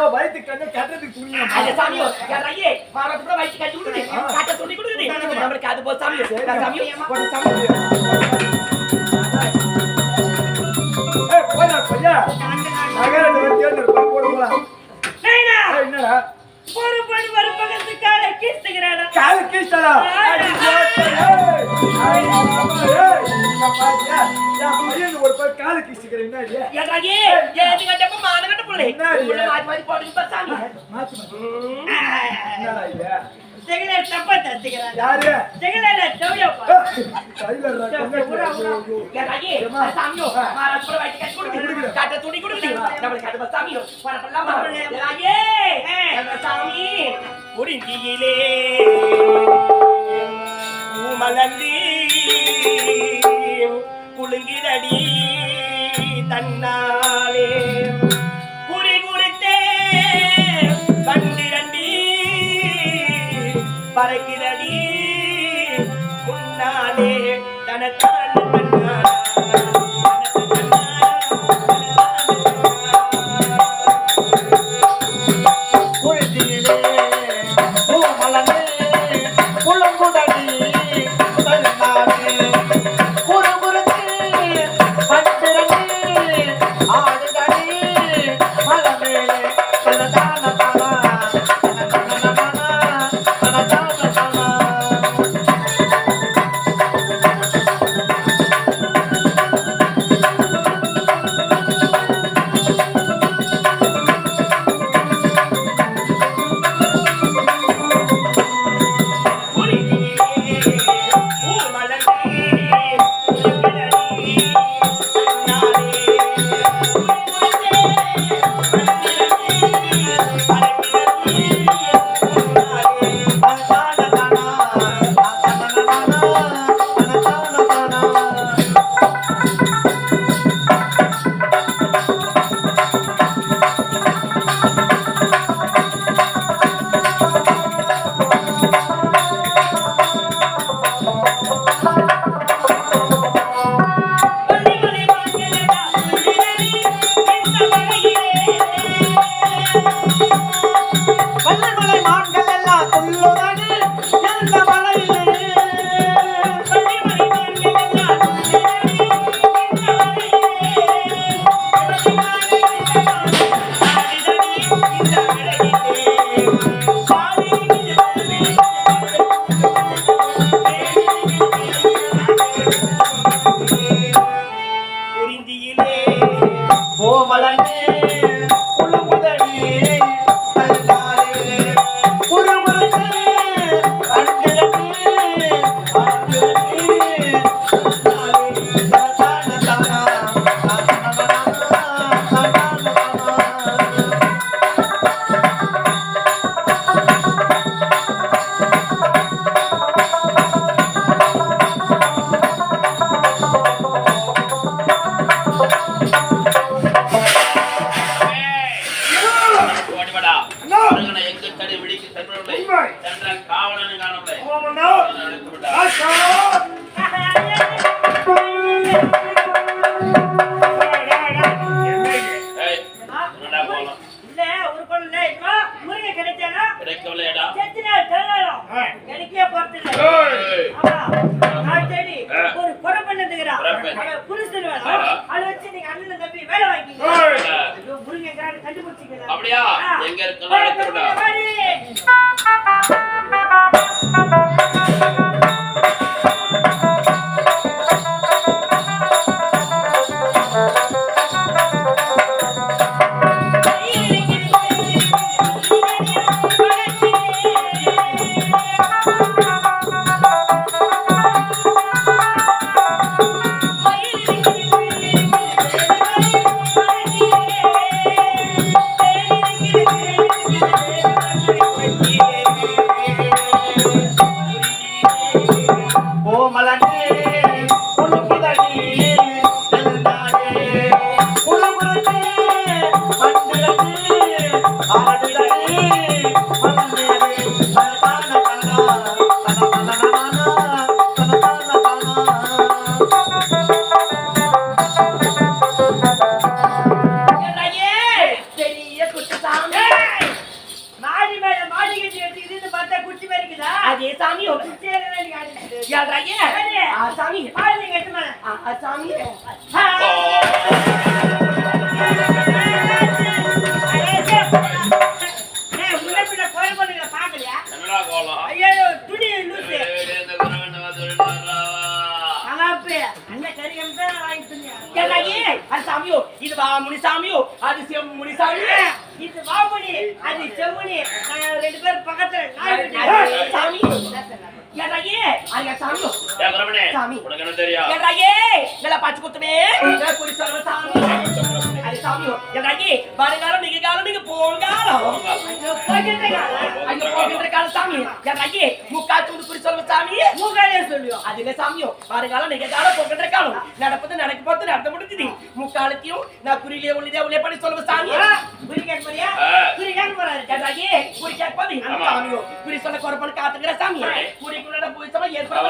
ஐயோ வயிற்று கண்ணு கட்டுறதுக்கு துணியா அது சாமியோ யார் ஐயே மாரத்து கூட வயிற்று கட்டி விடுது காட்ட துணி கொடுக்குது நம்மளுக்கு அது சாமியோ சாமியோ ஏய் போடா பையா நகரத்தை வந்து என்னடா பக்கத்து காலை கீசுகிறாடா காலு கீழ்த்தடா ஒரு பக்கம் காலு கீழ்த்துக்கிறேன் என்ன இல்லையா யாராகி ஏது கட்டப்ப மான கட்ட புள்ளை என்ன மாத்தி மாத்தி. என்னடா தப்பா யாரு? கையில சாமியோ காட்ட துணி சாமியோ. பரப்பலாமா சாமி? பூமலந்தி குலுங்கிடடி தன்னாலே. சாமியோ அது செம் முனி சாமியோ இது வாமணி அது நாங்க ரெண்டு பேரும் பக்கத்துல. சாமி ஏடாயே அது சாமியோ ஏய், குரவனே, சாமி. உனக்கு என்ன தெரியும்? ஏடாயே நல்லா பாச்சு குத்துமே சொல்ற சாமி அது சாமியோ ஏடாயே வருங்காலம் நீங்க காலம் நீங்க போங்காலம் ஐயோ போகின்ற காலம் ஐயோ போகின்ற காலம் சாமி ஏடாயே முக்கா தூண்டு குடி சொல்ற சாமி முக்காலே சொல்லியோ அது இல்ல சாமியோ வருங்காலம் நீங்க காலம் போகின்ற காலம் நடப்பது நடக்க போது நடத்த முடிஞ்சுது முக்காலத்தையும் நான் குறியிலே உள்ளதே உள்ளே பண்ணி சொல்ற சாமி குறி கேட்க போறியா. குறி கேட்க போறாரு ஏடாயே குறி கேட்க போது அந்த ஆமா. சாமியோ குறி சொல்ல குறப்பன்னு காத்துக்கிற சாமி குறிக்குள்ள போய் போய் ஏற்பட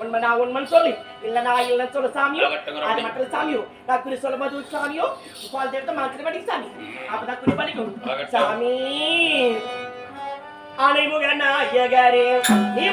போது உண்மை நான் உண்மைன்னு சொல்லு. இல்ல நான் இல்லைன்னு சொல்ல சாமியோ அது மட்டும் சாமியோ நான் குறி சொல்லும் போது சாமியோ? பால் தேவத்தை மாத்திரை பண்ணி சாமி. அப்பதான் குறி பண்ணிக்கணும். சாமி. அனைமுக நாயகரே நீ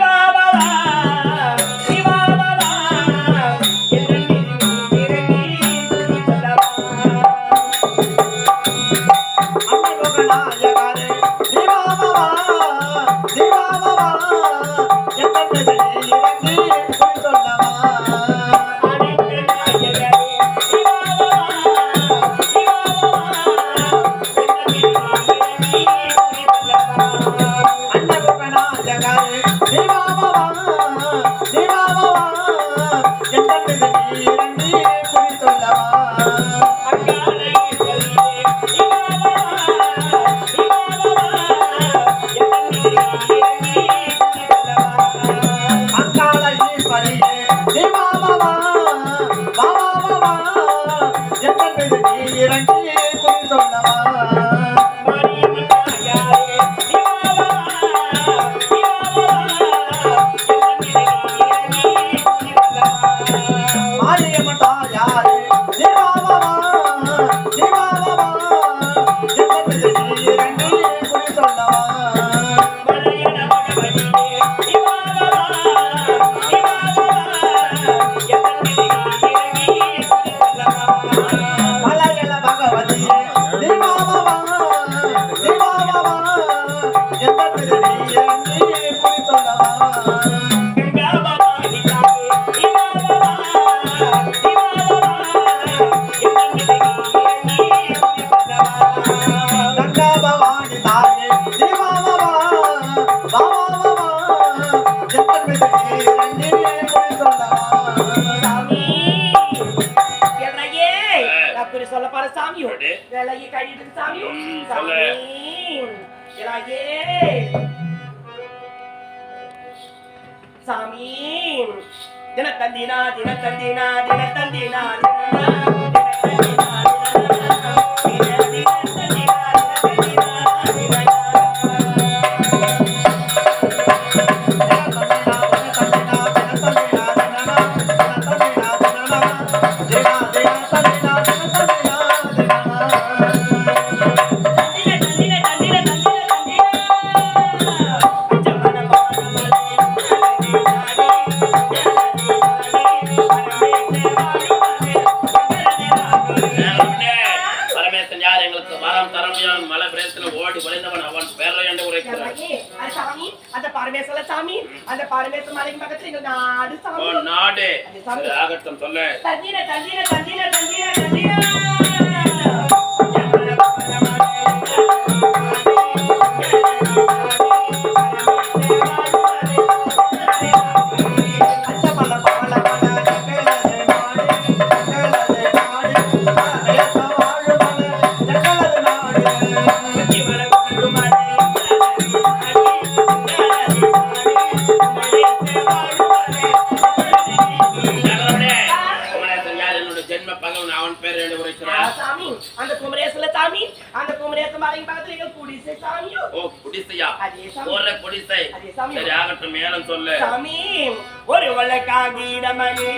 சொல்லு. சாமி தினத்தந்தினா தினத்தந்தினா தினத்தந்தினா தினத்தந்தினா சரி ஆகட்டும் மேலும் சொல்லு ஒரு வழக்காகி நமணி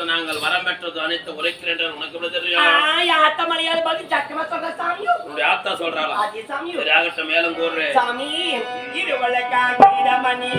எடுத்துரைத்து நாங்கள் வரம் பெற்றது அனைத்து உரைக்கிறேன் என்று உனக்கு எப்படி தெரியும் மலையாள பாதி சக்கமா சொல்ற சாமியும் உன்னுடைய ஆத்தா சொல்றாளா ஆகட்டும் மேலும் கூறு சாமி இடமணி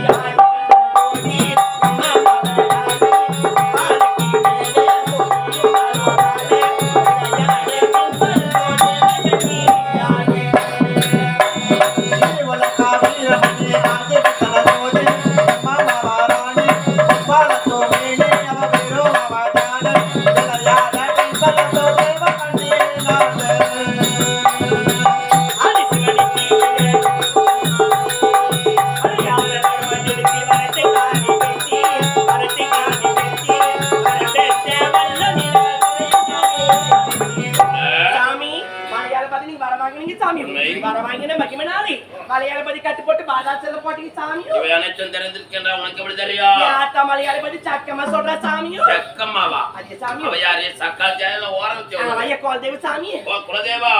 குலதேவ சாமி. குலதேவா.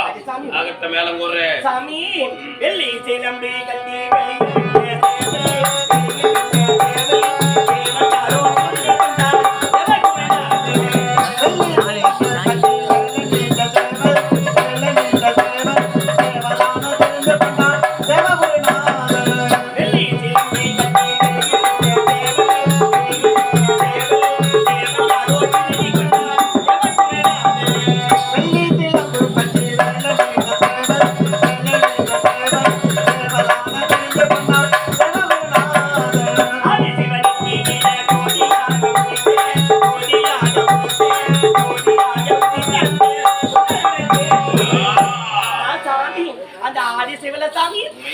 ஆகட்டும் மேலும் கூறு சாமி வெள்ளி சிலம்பி கட்டி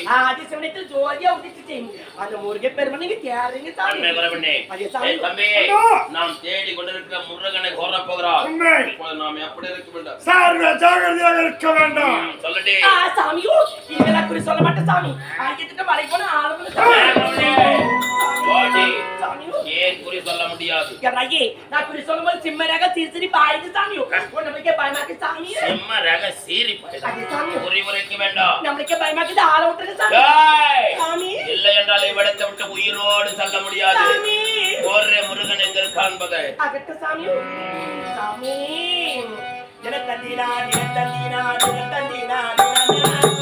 சாமி ஆதிசிவனத்தில் ஜோதியா உதிச்சு அந்த முருகை பெருமை நீங்க தேடுறீங்க சாமி சாமி. தம்பி. நாம் தேடி கொண்டிருக்கிற முருகனை கோர போகிறோம். இப்போது நாம் எப்படி இருக்க வேண்டும் சார்பு ஜாகிரதையாக இருக்க வேண்டும் சொல்லடி ஆ, சாமியோ இதெல்லாம் குறி சொல்ல மாட்டேன் சாமி போன சாமி. சாமியோ ஏன் குறி சொல்ல முடியாது? என்னாகி நான் குறி சொல்லும்போது சிம்மராக சிரி சிரி பாயுது சாமியோ உன்னுக்கே பயமாக்கு சாமி செம்ம ரக சீரி அது சாமி குறி உரைக்க வேண்டாம் நம்மளுக்கே பயமாக்குது ஆள விட்டுருங்க சாமி ஏய்! சாமி இல்லை என்றால் இவ்விடத்தை விட்டு உயிரோடு செல்ல முடியாது சாமி ஒரே முருகன் எங்கள் காண்பது அகட்ட சாமி சாமி தினத்தந்தினா தினத்தந்தினா தினத்தந்தினா பெண்களால்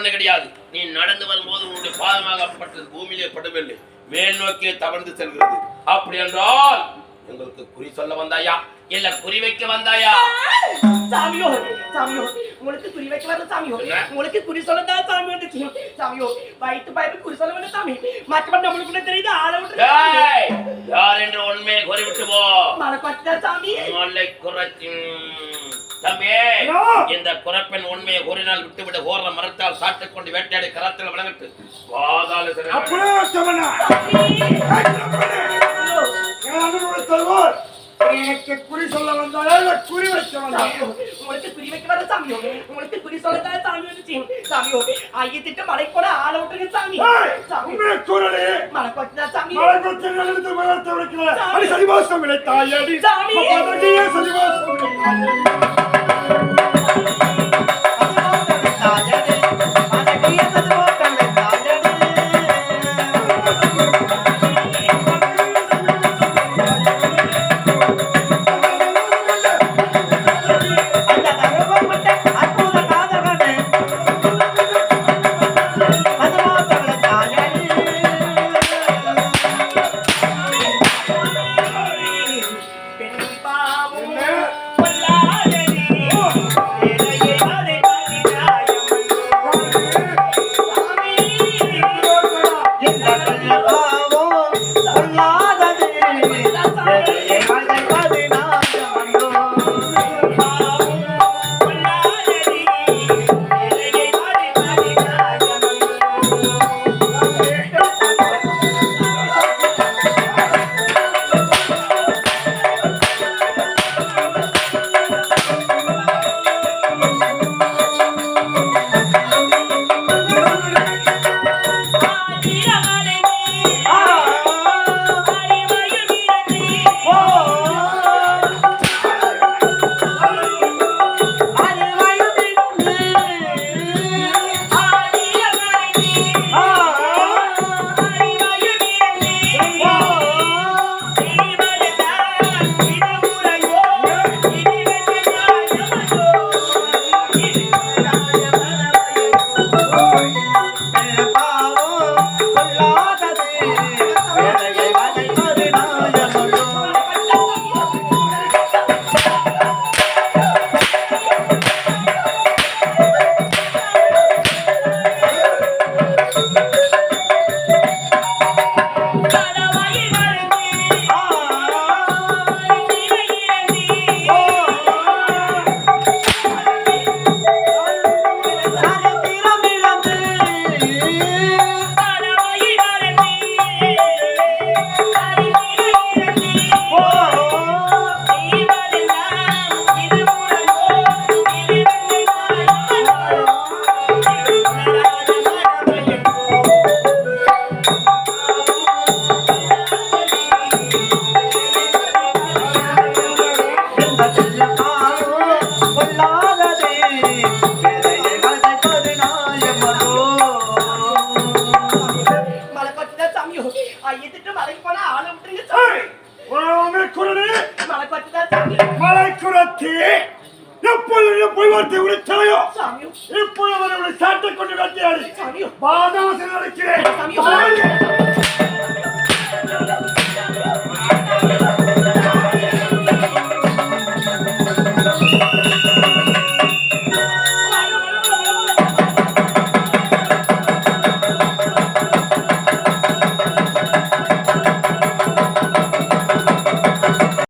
குறப்பெண்ணு கிடையாது. நீ நடந்து வரும்போது உன்னுடைய பாதமாகப்பட்டது பூமியிலே படவில்லை மேல் நோக்கியே தவழ்ந்து செல்கிறது. அப்படி என்றால் எங்களுக்கு குறி சொல்ல வந்தாயா? இல்ல குறி வைக்க வந்தாயா? சாமியோ சாமியோ உங்களுக்கு குறி வைக்க வர சாமியோ? உங்களுக்கு குறி சொல்லதான் சாமி வந்துச்சு சாமியோ வயிற்று பயப்பு குறி சொல்ல வேண்டாம் சாமி. மற்றபடி நம்மளுக்குள்ள தெரியுது? ஆள விட்டு யார் என்று உண்மையை கூறிவிட்டு போ மலை கொட்டா சாமி மலை குறைச்சி தம்பி! இந்த குறப்பெண் உண்மையை கூறினால் விட்டுவிட. ஓர மரத்தால் சாட்டிக் கொண்டு வேட்டையாடி கரத்தில் விளங்கிட்டு தருவார் எனக்கு குறி சொல்ல வந்தாலே குறி சாமியோ, உங்களுக்கு குறி வைக்க வர சாமியோ? உங்களுக்கு குறி சாமி வந்துச்சு? சாமியோ ஐய திட்டு மலை கூட ஆள விட்டுருங்க சாமி. சாமி. மலை இல்லை தாயடி. இல்லை. தாயடி ஐயத்திட்டு மலைக்கு போனா ஆள விட்டுருங்க சாமி உண்மை குரடி மலை கொட்டுதா சாமி மலை குரத்தி. எப்பொழுது போய் வார்த்தை சாமியோ. இப்பொழுது சாட்டை கொண்டு வேட்டையாடி பாதாளத்தில் நடக்கிறேன்.